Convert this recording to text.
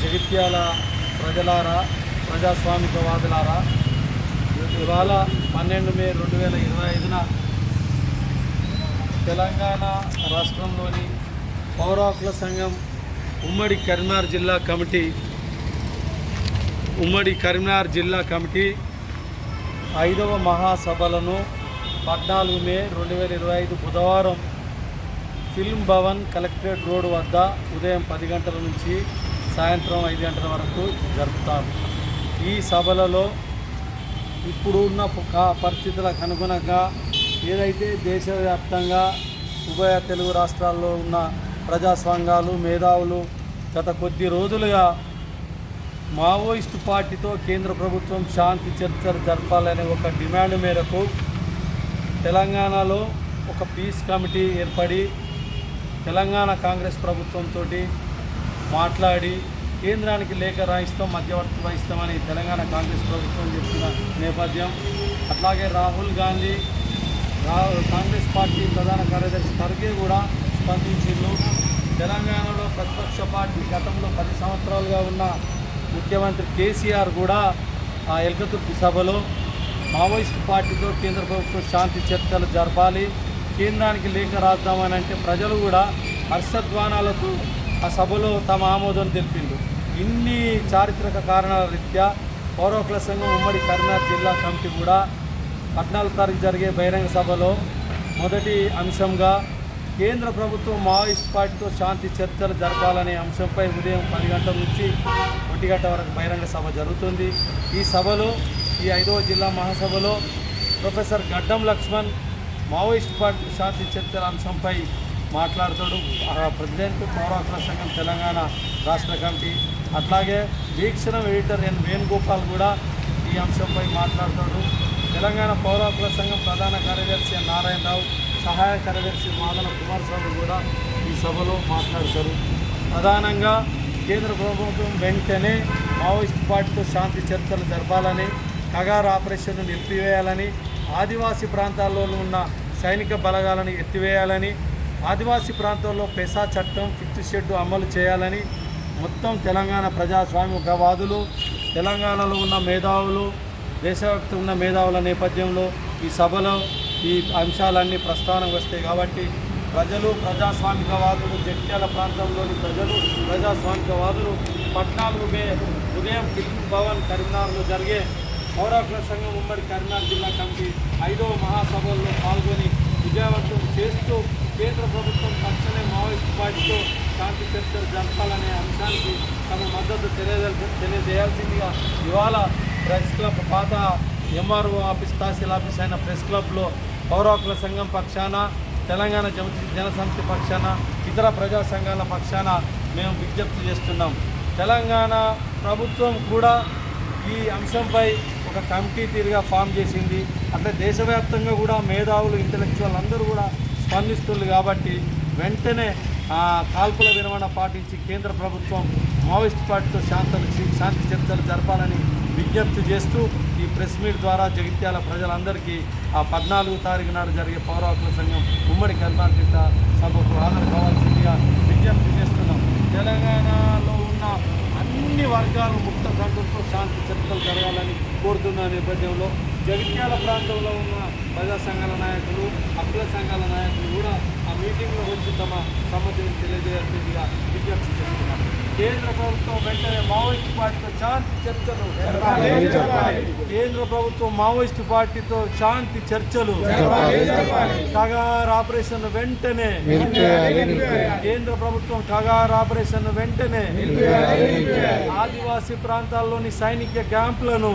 జగిత్యాల ప్రజలారా ప్రజాస్వామికవాదులారా ఇవాళ పన్నెండు మే రెండు వేల ఇరవై ఐదున తెలంగాణ రాష్ట్రంలోని పౌరాకుల సంఘం ఉమ్మడి కరీంనగర్ జిల్లా కమిటీ ఉమ్మడి కరీంనగర్ జిల్లా కమిటీ ఐదవ మహాసభలను పద్నాలుగు మే రెండు వేల ఇరవై ఐదు బుధవారం ఫిల్మ్ భవన్ కలెక్టరేట్ రోడ్ వద్ద ఉదయం పది గంటల నుంచి సాయంత్రం ఐదు గంటల వరకు జరుపుతారు. ఈ సభలలో ఇప్పుడు ఉన్న పరిస్థితులకు అనుగుణంగా ఏదైతే దేశవ్యాప్తంగా ఉభయ తెలుగు రాష్ట్రాల్లో ఉన్న ప్రజా సంఘాలు మేధావులు గత కొద్ది రోజులుగా మావోయిస్టు పార్టీతో కేంద్ర ప్రభుత్వం శాంతి చర్చలు జరపాలనే ఒక డిమాండ్ మేరకు తెలంగాణలో ఒక పీస్ కమిటీ ఏర్పడి తెలంగాణ కాంగ్రెస్ ప్రభుత్వంతో మాట్లాడి కేంద్రానికి లేఖ రాయిస్తాం మధ్యవర్తి వహిస్తామని తెలంగాణ కాంగ్రెస్ ప్రభుత్వం చెప్పిన నేపథ్యం. అట్లాగే రాహుల్ గాంధీ రా కాంగ్రెస్ పార్టీ ప్రధాన కార్యదర్శి ఖర్గే కూడా స్పందించిండు తెలంగాణలో ప్రతిపక్ష పార్టీ గతంలో పది సంవత్సరాలుగా ఉన్న ముఖ్యమంత్రి కేసీఆర్ కూడా ఆ ఎల్కతుర్తి సభలో మావోయిస్ట్ పార్టీతో కేంద్ర ప్రభుత్వం శాంతి చర్చలు జరపాలి. కేంద్రానికి లేఖ రాద్దామని అంటే ప్రజలు కూడా హర్షధ్వానాలతో ఆ సభలో తమ ఆమోదం తెలిపిండు ఇన్ని చారిత్రక కారణాల రీత్యా పౌర సంఘం ఉమ్మడి కరీంనగర్ జిల్లా కమిటీ కూడా పద్నాలుగు తారీఖు జరిగే బహిరంగ సభలో మొదటి అంశంగా కేంద్ర ప్రభుత్వం మావోయిస్ట్ పార్టీతో శాంతి చర్చలు జరపాలనే అంశంపై ఉదయం పది గంటల నుంచి ఒంటి గంట వరకు బహిరంగ సభ జరుగుతుంది. ఈ సభలో ఈ ఐదవ జిల్లా మహాసభలో ప్రొఫెసర్ గడ్డం లక్ష్మణ్ మావోయిస్ట్ పార్టీ శాంతి చర్చల అంశంపై మాట్లాడతాడు. ఆ ప్రెసిడెంట్ పౌర సంఘం తెలంగాణ రాష్ట్ర కమిటీ. అట్లాగే వీక్షణ ఎడిటర్ ఎన్ వేణుగోపాల్ కూడా ఈ అంశంపై మాట్లాడతాడు. తెలంగాణ పౌర సంఘం ప్రధాన కార్యదర్శి ఎన్ నారాయణరావు సహాయ కార్యదర్శి మాదన కుమారస్వామి కూడా ఈ సభలో మాట్లాడతారు. ప్రధానంగా కేంద్ర ప్రభుత్వం వెంటనే మావోయిస్ట్ పార్టీతో శాంతి చర్చలు జరపాలని కగార్ ఆపరేషన్ను నిలిపివేయాలని ఆదివాసీ ప్రాంతాల్లో ఉన్న సైనిక బలగాలను ఎత్తివేయాలని ఆదివాసీ ప్రాంతాల్లో పెసా చట్టం ఫిఫ్త్ షెడ్ అమలు చేయాలని మొత్తం తెలంగాణ ప్రజాస్వామికవాదులు తెలంగాణలో ఉన్న మేధావులు దేశవ్యాప్తంగా ఉన్న మేధావుల నేపథ్యంలో ఈ సభలో ఈ అంశాలన్నీ ప్రస్థానం వస్తాయి కాబట్టి ప్రజలు ప్రజాస్వామికవాదులు జట్యాల ప్రాంతంలోని ప్రజలు ప్రజాస్వామికవాదులు పద్నాలుగు మే ఉదయం ఫిల్మ్ భవన్ కరీంనగర్లో జరిగే పౌరాకుల సంఘం ఉమ్మడి కరీంనగర్ జిల్లా కమిటీ ఐదవ మహాసభల్లో పాల్గొని విజయవంతం చేస్తూ కేంద్ర ప్రభుత్వం తక్షణమే మావోయిస్ట్ పార్టీతో శాంతి చర్చలు జరపాలనే అంశానికి తమ మద్దతు తెలియజే తెలియజేయాల్సిందిగా ఇవాళ ప్రెస్ క్లబ్ పాత ఎంఆర్ఓ ఆఫీస్ తహసీల్ ఆఫీస్ అయిన ప్రెస్ క్లబ్లో పౌరాకుల సంఘం పక్షాన తెలంగాణ జన జనసమితి పక్షాన ఇతర ప్రజా సంఘాల పక్షాన మేము విజ్ఞప్తి చేస్తున్నాం. తెలంగాణ ప్రభుత్వం కూడా ఈ అంశంపై ఒక కమిటీ తీరుగా ఫామ్ చేసింది. అట్లా దేశవ్యాప్తంగా కూడా మేధావులు ఇంటలెక్చువల్ అందరూ కూడా స్పందిస్తుంది కాబట్టి వెంటనే కాల్పుల విరమణ పాటించి కేంద్ర ప్రభుత్వం మావోయిస్ట్ పార్టీతో శాంతలు శాంతి చర్చలు జరపాలని విజ్ఞప్తి చేస్తూ ఈ ప్రెస్ మీట్ ద్వారా జగిత్యాల ప్రజలందరికీ ఆ పద్నాలుగు తారీఖు నాడు జరిగే పౌర హక్కుల సంఘం ఉమ్మడి కర్ణాటక సభకు హాజరు కావాల్సిందిగా విజ్ఞప్తి చేస్తున్నాం. తెలంగాణలో ఉన్న అన్ని వర్గాలు ముక్త కంఠంతో శాంతి చర్చలు జరగాలని కోరుతున్న నేపథ్యంలో జగిత్యాల ప్రాంతంలో ఉన్న ప్రజా సంఘాల నాయకులు హక్కుల సంఘాల నాయకులు కూడా ఆ మీటింగ్లో వచ్చి తమ సమ్మతిని తెలియజేయాల్సిందిగా విజ్ఞప్తి చేస్తున్నారు. కేంద్ర ప్రభుత్వం వెంటనే మావోయిస్ట్ పార్టీతో శాంతి చర్చలు కేంద్ర ప్రభుత్వం మావోయిస్ట్ పార్టీతో శాంతి చర్చలు కగార్ ఆపరేషన్ వెంటనే కేంద్ర ప్రభుత్వం కగార్ ఆపరేషన్ వెంటనే ఆదివాసీ ప్రాంతాల్లోని సైనిక క్యాంపులను